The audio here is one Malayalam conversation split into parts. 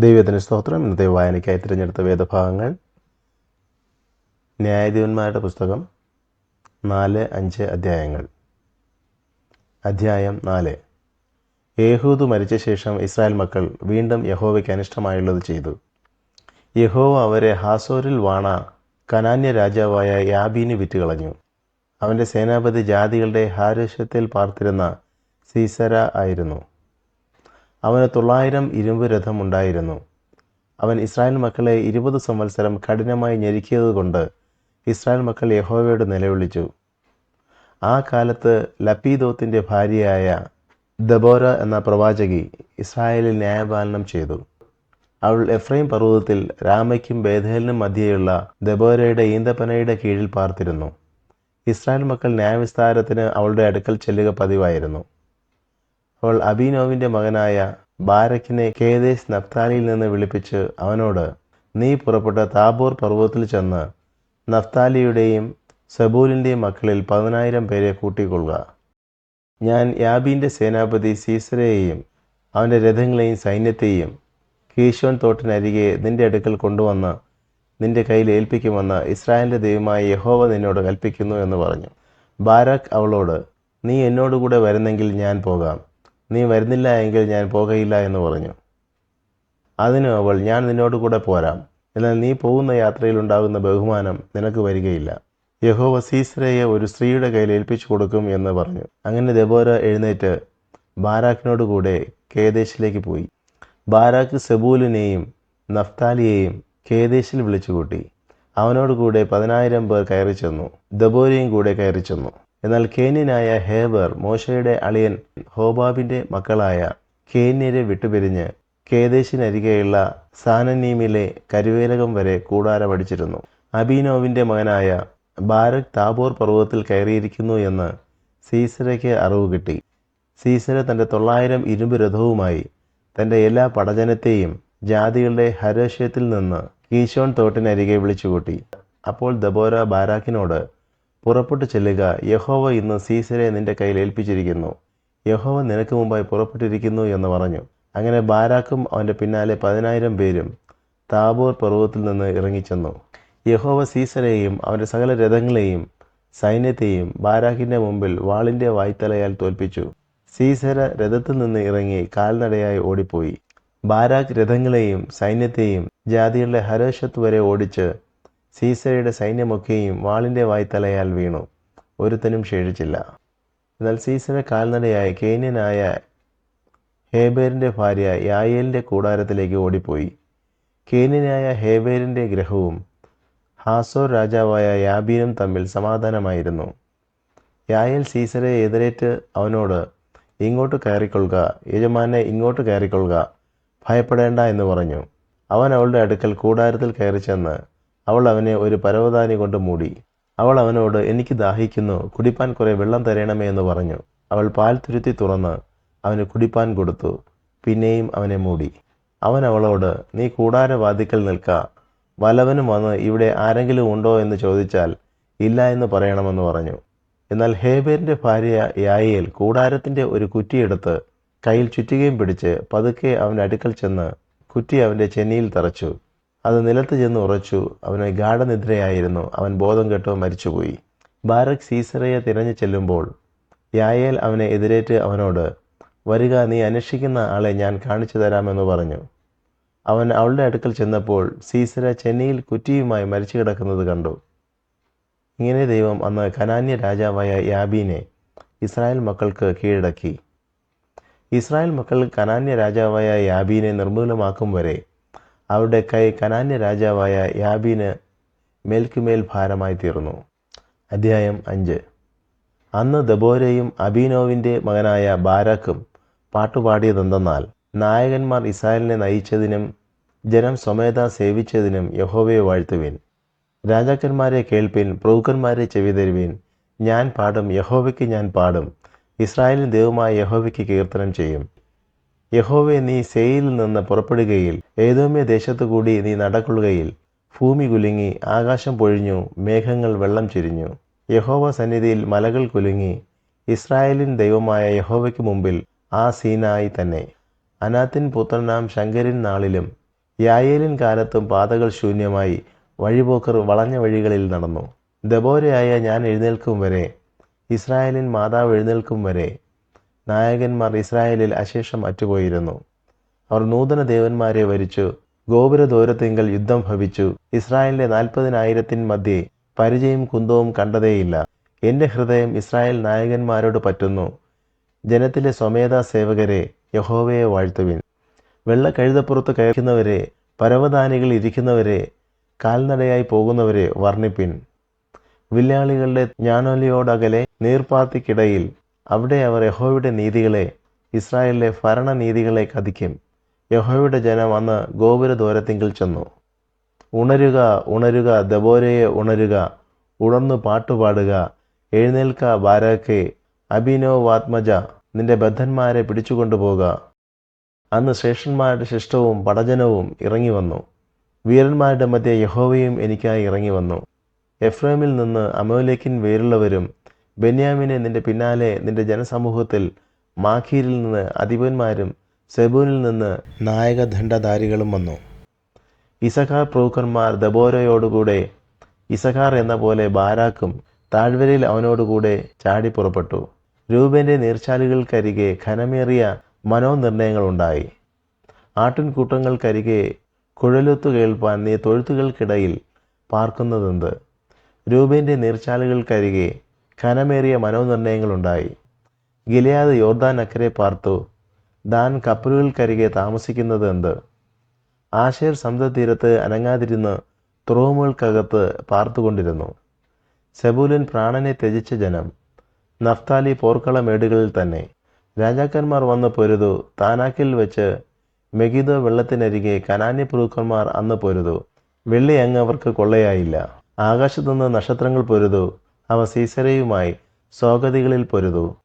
ദൈവത്തിന് സ്തോത്രം. ഇന്നത്തെ വായനയ്ക്കായി തിരഞ്ഞെടുത്ത വേദഭാഗങ്ങൾ. ന്യായാധിപന്മാരുടെ പുസ്തകം നാല് അഞ്ച് അധ്യായങ്ങൾ. അധ്യായം നാല്. യേഹൂദ് മരിച്ച ശേഷം ഇസ്രായേൽ മക്കൾ വീണ്ടും യഹോവയ്ക്ക് അനിഷ്ടമായുള്ളത് ചെയ്തു. യഹോവ അവരെ ഹാസോരിൽ വാണ കനാന്യ രാജാവായ യാബീന് വിറ്റുകളഞ്ഞു. അവന്റെ സേനാപതി ജാതികളുടെ ഹാരശത്തിൽ പാർത്തിരുന്ന സീസര ആയിരുന്നു. അവന് തൊള്ളായിരം ഇരുമ്പ് രഥം ഉണ്ടായിരുന്നു. അവൻ ഇസ്രായേൽ മക്കളെ ഇരുപത് സംവത്സരം കഠിനമായി ഞെരുക്കിയതുകൊണ്ട് ഇസ്രായേൽ മക്കൾ യഹോവയോട് നിലവിളിച്ചു. ആ കാലത്ത് ലപ്പീദോത്തിന്റെ ഭാര്യയായ ദബോര എന്ന പ്രവാചകി ഇസ്രായേലിൽ ന്യായപാലനം ചെയ്തു. അവൾ എഫ്രൈം പർവതത്തിൽ രാമയ്ക്കും ബേധേലിനും മധ്യേയുള്ള ദബോരയുടെ ഈന്തപ്പനയുടെ കീഴിൽ പാർത്തിരുന്നു. ഇസ്രായേൽ മക്കൾ ന്യായവിസ്താരത്തിന് അവളുടെ അടുക്കൽ ചെല്ലുക പതിവായിരുന്നു. അവൾ അബീനോവിന്റെ മകനായ ബാരക്കിനെ കേദേശ് നഫ്താലിയിൽ നിന്ന് വിളിപ്പിച്ച് അവനോട് നീ പുറപ്പെട്ട താബോർ പർവതത്തിൽ ചെന്ന് നഫ്താലിയുടെയും സബൂലിന്റെയും മക്കളിൽ പതിനായിരം പേരെ കൂട്ടിക്കൊള്ളുക. ഞാൻ യാബീന്റെ സേനാപതി സീസരയെയും അവന്റെ രഥങ്ങളെയും സൈന്യത്തെയും കീശോൻ തോട്ടിനരികെ നിന്റെ അടുക്കൽ കൊണ്ടുവന്ന് നിന്റെ കയ്യിൽ ഏൽപ്പിക്കുമെന്ന് ഇസ്രായേലിന്റെ ദൈവമായ യഹോവ നിന്നോട് കൽപ്പിക്കുന്നു എന്ന് പറഞ്ഞു. ബാരാക്ക് അവളോട് നീ എന്നോടുകൂടെ വരുന്നെങ്കിൽ ഞാൻ പോകാം. നീ വരുന്നില്ല എങ്കിൽ ഞാൻ പോകയില്ല എന്ന് പറഞ്ഞു. അതിന് അവൾ ഞാൻ നിന്നോട് കൂടെ പോരാം. എന്നാൽ നീ പോകുന്ന യാത്രയിൽ ഉണ്ടാകുന്ന ബഹുമാനം നിനക്ക് വരികയില്ല. യഹോവ സീസ്രയെ ഒരു സ്ത്രീയുടെ കയ്യിൽ ഏൽപ്പിച്ചു കൊടുക്കും എന്ന് പറഞ്ഞു. അങ്ങനെ ദബോര എഴുന്നേറ്റ് ബാരാക്കിനോട് കൂടെ കേദേശിലേക്ക് പോയി. ബാരാക്ക് സെബൂലിനെയും നഫ്താലിയെയും കേദേശിൽ വിളിച്ചുകൂട്ടി. അവനോട് കൂടെ പതിനായിരം പേർ കയറി ചെന്നു ദബോരയും കൂടെ കയറി ചെന്നു എന്നാൽ കേന്യനായ ഹേബർ മോശയുടെ അളിയൻ ഹോബാബിന്റെ മക്കളായ കേന്യരെ വിട്ടുപിരിഞ്ഞ് കേദേശിനരികെയുള്ള സാനനീമിലെ കരുവേലകം വരെ കൂടാരമടിച്ചിരുന്നു അബീനോവിന്റെ മകനായ ബാരക് താബോർ പർവതത്തിൽ കയറിയിരിക്കുന്നു എന്ന് സീസരയ്ക്ക് അറിവ് കിട്ടി. സീസര തന്റെ തൊള്ളായിരം ഇരുമ്പ് രഥവുമായി തന്റെ എല്ലാ പടജനത്തെയും ജാതികളുടെ ഹരേഷ്യത്തിൽ നിന്ന് കീശോൺ തോട്ടിനരികെ വിളിച്ചുകൂട്ടി. അപ്പോൾ ദബോര ബാരാക്കിനോട് പുറപ്പെട്ടു ചെല്ലുക. യഹോവ ഇന്ന് സീസരെ നിന്റെ കയ്യിൽ ഏൽപ്പിച്ചിരിക്കുന്നു. യഹോവ നിനക്ക് മുമ്പായി പുറപ്പെട്ടിരിക്കുന്നു എന്ന് പറഞ്ഞു. അങ്ങനെ ബാരാക്കും അവന്റെ പിന്നാലെ പതിനായിരം പേരും താബോർ പർവതത്തിൽ നിന്ന് ഇറങ്ങിച്ചെന്നു. യഹോവ സീസരെയും അവന്റെ സകല രഥങ്ങളെയും സൈന്യത്തെയും ബാരാക്കിന്റെ മുമ്പിൽ വാളിന്റെ വായ്ത്തലയാൽ തോൽപ്പിച്ചു. സീസര രഥത്തിൽ നിന്ന് ഇറങ്ങി കാൽനടയായി ഓടിപ്പോയി. ബാരാക്ക് രഥങ്ങളെയും സൈന്യത്തെയും ജാതികളുടെ ഹരേഷത്ത് വരെ ഓടിച്ച് സീസരയുടെ സൈന്യമൊക്കെയും വാളിന്റെ വായ്ത്തലയാൽ വീണു. ഒരുത്തനും ക്ഷേഴിച്ചില്ല എന്നാൽ സീസയുടെ കാൽനടയായ കേന്യനായ ഹേബേറിന്റെ ഭാര്യ യായേലിന്റെ കൂടാരത്തിലേക്ക് ഓടിപ്പോയി. കേന്യനായ ഹേബേറിന്റെ ഗ്രഹവും ഹാസോർ രാജാവായ യാബീനും തമ്മിൽ സമാധാനമായിരുന്നു. യായേൽ സീസരെ എതിരേറ്റ് അവനോട് ഇങ്ങോട്ട് കയറിക്കൊള്ളുക യജമാനെ ഇങ്ങോട്ട് കയറിക്കൊള്ളുക ഭയപ്പെടേണ്ട എന്ന് പറഞ്ഞു. അവൻ അവളുടെ അടുക്കൽ കൂടാരത്തിൽ കയറി ചെന്ന് അവൾ അവനെ ഒരു പരവതാനി കൊണ്ട് മൂടി. അവൾ അവനോട് എനിക്ക് ദാഹിക്കുന്നു. കുടിപ്പാൻ കുറേ വെള്ളം തരണമേ എന്ന് പറഞ്ഞു. അവൾ പാൽ തുരുത്തി തുറന്ന് അവന് കുടിപ്പാൻ കൊടുത്തു. പിന്നെയും അവനെ മൂടി. അവൻ അവളോട് നീ കൂടാരവാദിക്കൽ നിൽക്ക. വലവനും വന്ന് ഇവിടെ ആരെങ്കിലും ഉണ്ടോ എന്ന് ചോദിച്ചാൽ ഇല്ല എന്ന് പറയണമെന്ന് പറഞ്ഞു. എന്നാൽ ഹേബേറിന്റെ ഭാര്യ യായേൽ കൂടാരത്തിന്റെ ഒരു കുറ്റിയെടുത്ത് കയ്യിൽ ചുറ്റുകയും പിടിച്ച് പതുക്കെ അവന്റെ അടുക്കൽ ചെന്ന് കുറ്റി അവന്റെ ചെന്നിയിൽ തറച്ചു. അത് നിലത്ത് ചെന്ന് ഉറച്ചു. അവന് ഗാഠനിദ്രയായിരുന്നു. അവൻ ബോധം കെട്ടോ മരിച്ചുപോയി. ബാരക് സീസറയെ തിരഞ്ഞു ചെല്ലുമ്പോൾ യായേൽ അവനെ എതിരേറ്റ് അവനോട് വരിക നീ അന്വേഷിക്കുന്ന ആളെ ഞാൻ കാണിച്ചു തരാമെന്ന് പറഞ്ഞു. അവൻ അവളുടെ അടുക്കൽ ചെന്നപ്പോൾ സീസര ചെന്നൈയിൽ കുറ്റിയുമായി മരിച്ചു കിടക്കുന്നത് കണ്ടു. ഇങ്ങനെ ദൈവം അന്ന് കനാന്യ രാജാവായ യാബീനെ ഇസ്രായേൽ മക്കൾക്ക് കീഴടക്കി. ഇസ്രായേൽ മക്കൾ കനാന്യ രാജാവായ യാബീനെ നിർമൂലമാക്കും വരെ അവരുടെ കൈ കനാന്യ രാജാവായ യാബീന് മേൽക്കുമേൽ ഭാരമായി തീർന്നു. അധ്യായം അഞ്ച്. അന്ന് ദബോരയും അബീനോവിന്റെ മകനായ ബാരാക്കും പാട്ടുപാടിയതെന്തെന്നാൽ നായകന്മാർ ഇസ്രായേലിനെ നയിച്ചതിനും ജനം സ്വമേധ സേവിച്ചതിനും യഹോവയെ വാഴ്ത്തുവിൻ. രാജാക്കന്മാരെ കേൾപ്പിൻ പ്രഭുക്കന്മാരെ ചെവിതരുവിൻ ഞാൻ പാടും യഹോവയ്ക്ക് ഞാൻ പാടും. ഇസ്രായേലിൻ ദൈവമായ യഹോവയ്ക്ക് കീർത്തനം ചെയ്യും. യഹോവെ നീ സെയിൽ നിന്ന് പുറപ്പെടുകയിൽ ഏതോമ്യ ദേശത്തു കൂടി നീ നടക്കുകയിൽ ഭൂമി കുലുങ്ങി ആകാശം പൊഴിഞ്ഞു മേഘങ്ങൾ വെള്ളം ചൊരിഞ്ഞു. യഹോവ സന്നിധിയിൽ മലകൾ കുലുങ്ങി ഇസ്രായേലിൻ ദൈവമായ യഹോവയ്ക്ക് മുമ്പിൽ ആ സീനായി തന്നെ. അനാത്തിൻ പുത്രനാം ശങ്കരിൻ നാളിലും യായേലിൻ കാലത്തും പാതകൾ ശൂന്യമായി വഴിപോക്കർ വളഞ്ഞ വഴികളിൽ നടന്നു. ദബോരയായ ഞാൻ എഴുന്നേൽക്കും വരെ ഇസ്രായേലിൻ മാതാവ് എഴുന്നേൽക്കും വരെ നായകന്മാർ ഇസ്രായേലിൽ അശേഷം അറ്റുപോയിരുന്നു. അവർ നൂതന ദേവന്മാരെ വരിച്ചു. ഗോപുരദൂരത്തിങ്കൽ യുദ്ധം ഭവിച്ചു. ഇസ്രായേലിന്റെ നാൽപ്പതിനായിരത്തിൻ മധ്യേ പരിചയം കുന്തവും കണ്ടതേയില്ല. എന്റെ ഹൃദയം ഇസ്രായേൽ നായകന്മാരോട് പറ്റുന്നു. ജനത്തിലെ സ്വമേധാ സേവകരെ യഹോവയെ വാഴ്ത്തുവിൻ. വെള്ള കഴുതപ്പുറത്ത് കയറുന്നവരെ പരവതാനികൾ ഇരിക്കുന്നവരെ കാൽനടയായി പോകുന്നവരെ വർണിപ്പിൻ. വില്ലാളികളുടെ ജ്ഞാനോലിയോടകലെ നീർപ്പാത്തിക്കിടയിൽ അവിടെ അവർ യഹോയുടെ നീതികളെ ഇസ്രായേലിലെ ഭരണനീതികളെ കഥിക്കും യഹോയുടെ ജനം അന്ന് ഗോപുരദ്വാരത്തിങ്കിൽ ചെന്നു. ഉണരുക ഉണരുക ദബോരയെ ഉണരുക ഉണർന്നു പാട്ടുപാടുക എഴുന്നേൽക്ക ബാരാക്കെ അഭിനോ വാത്മജ നിന്റെ ബദ്ധന്മാരെ പിടിച്ചുകൊണ്ടുപോക. അന്ന് ശ്രേഷ്ഠന്മാരുടെ ശിഷ്ടവും പടജനവും ഇറങ്ങി വന്നു വീരന്മാരുടെ മധ്യ യഹോവയും എനിക്കായി ഇറങ്ങി വന്നു എഫ്രേമിൽ നിന്ന് അമോലേക്കിൻ വേരുള്ളവരും ബെന്യാമിനെ നിന്റെ പിന്നാലെ നിന്റെ ജനസമൂഹത്തിൽ മാഖീരിൽ നിന്ന് അധിപന്മാരും സെബൂനിൽ നിന്ന് നായകദണ്ഡധാരികളും വന്നു. ഇസഖാർ പ്രഭുക്കന്മാർ ദബോരയോടുകൂടെ ഇസഖാർ എന്ന പോലെ ബാരാക്കും താഴ്വരയിൽ അവനോടുകൂടെ ചാടി പുറപ്പെട്ടു. രൂപന്റെ നീർച്ചാലുകൾക്കരികെ ഘനമേറിയ മനോനിർണയങ്ങളുണ്ടായി. ആട്ടിൻകൂട്ടങ്ങൾക്കരികെ കുഴലൊത്തു കേൾപ്പാൻ നീ തൊഴുത്തുകൾക്കിടയിൽ പാർക്കുന്നതെന്ത്? രൂപന്റെ നീർച്ചാലുകൾക്കരികെ ഘനമേറിയ മനോനിർണയങ്ങളുണ്ടായി. ഗിലയാദ് യോർദാൻ അക്കരെ പാർത്തു. ദാൻ കപ്പലുകൾക്കരികെ താമസിക്കുന്നത് എന്ത്? ആശേർ സമുദ്രതീരത്ത് അനങ്ങാതിരുന്ന് തുറവുകൾക്കകത്ത് പാർത്തുകൊണ്ടിരുന്നു. സെബൂലൻ പ്രാണനെ ത്യജിച്ച ജനം. നഫ്താലി പോർക്കള മേടുകളിൽ തന്നെ. രാജാക്കന്മാർ വന്ന് പൊരുതു. താനാക്കിൽ വെച്ച് മെഗിദോ വെള്ളത്തിനരികെ കനാന്യ പ്രഭുക്കന്മാർ അന്ന് പൊരുതു. വെള്ളി അങ്ങ് അവർക്ക് കൊള്ളയായില്ല. ആകാശത്തുനിന്ന് നക്ഷത്രങ്ങൾ പൊരുതു. അവ സീസരയുമായി സ്വാഗതികളിൽ പൊരുതു.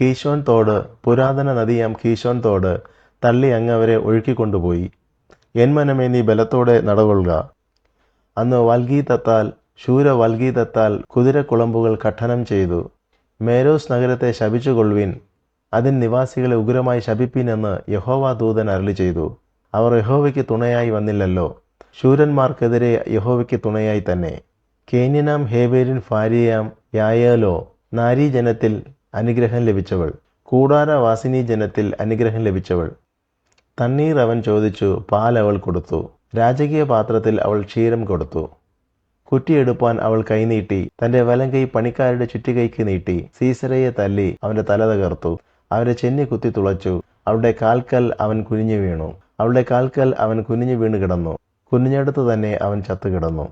കീശോൻ തോട് പുരാതന നദിയാം കീശോൻ തോട് തള്ളി അങ്ങ് അവരെ ഒഴുക്കിക്കൊണ്ടുപോയി. മനമേ നീ ബലത്തോടെ നടകൊള്ളുക. അന്ന് വൽഗീതത്താൽ ശൂര വൽഗീതത്താൽ കുതിരക്കുളമ്പുകൾ കഠനം ചെയ്തു. മേരോസ് നഗരത്തെ ശപിച്ചുകൊള്ളുവിൻ. അതിൻ നിവാസികളെ ഉഗ്രമായി ശപിപ്പിനെന്ന് യഹോവ ദൂതൻ അരളി ചെയ്തു. അവർ യഹോവയ്ക്ക് തുണയായി വന്നില്ലല്ലോ. ശൂരന്മാർക്കെതിരെ യഹോവയ്ക്ക് തുണയായി തന്നെ. കേന്യനാം ഹേബേരിൻ ഭാര്യയാം യായേലോ നാരീജനത്തിൽ അനുഗ്രഹം ലഭിച്ചവൾ. കൂടാരവാസിനി ജനത്തിൽ അനുഗ്രഹം ലഭിച്ചവൾ. തണ്ണീർ അവൻ ചോദിച്ചു പാൽ അവൾ കൊടുത്തു. രാജകീയ പാത്രത്തിൽ അവൾ ക്ഷീരം കൊടുത്തു. കുറ്റിയെടുപ്പാൻ അവൾ കൈനീട്ടി തന്റെ വലം കൈ പണിക്കാരുടെ ചുറ്റുകൈക്ക് നീട്ടി സീസരയെ തല്ലി അവന്റെ തല തകർത്തു. അവരെ ചെന്നി കുത്തി തുളച്ചു. അവളുടെ കാൽക്കൽ അവൻ കുനിഞ്ഞു വീണു. അവളുടെ കാൽക്കൽ അവൻ കുനിഞ്ഞു വീണ് കിടന്നു. കുനിഞ്ഞെടുത്ത് തന്നെ അവൻ ചത്തുകിടന്നു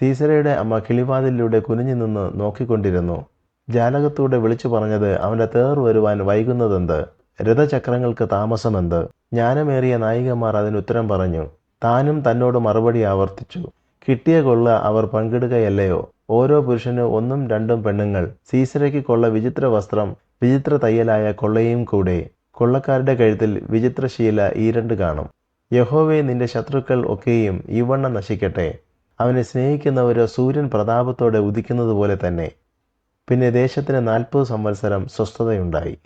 സീസരയുടെ അമ്മ കിളിവാതിലൂടെ കുനിഞ്ഞു നിന്ന് നോക്കിക്കൊണ്ടിരുന്നു. ജാലകത്തൂടെ വിളിച്ചു പറഞ്ഞത് അവന്റെ തേർ വരുവാൻ വൈകുന്നതെന്ത്? രഥചക്രങ്ങൾക്ക് താമസമെന്ത്? ജ്ഞാനമേറിയ നായികമാർ അതിന് ഉത്തരം പറഞ്ഞു. താനും തന്നോട് മറുപടി ആവർത്തിച്ചു. കിട്ടിയ കൊള്ള അവർ പങ്കിടുകയല്ലയോ? ഓരോ പുരുഷന് ഒന്നും രണ്ടും പെണ്ണുങ്ങൾ. സീസരയ്ക്ക് കൊള്ള വിചിത്ര വസ്ത്രം വിചിത്ര തയ്യലായ കൊള്ളയും കൂടെ. കൊള്ളക്കാരുടെ കഴുത്തിൽ വിചിത്രശീല ഈ രണ്ട് കാണും. യഹോവേ നിന്റെ ശത്രുക്കൾ ഒക്കെയും ഇവണ്ണം നശിക്കട്ടെ. അവനെ സ്നേഹിക്കുന്നവരോ സൂര്യൻ പ്രതാപത്തോടെ ഉദിക്കുന്നത് പോലെ തന്നെ. പിന്നെ ദേശത്തിന് നാൽപ്പത് സംവത്സരം സ്വസ്ഥതയുണ്ടായി.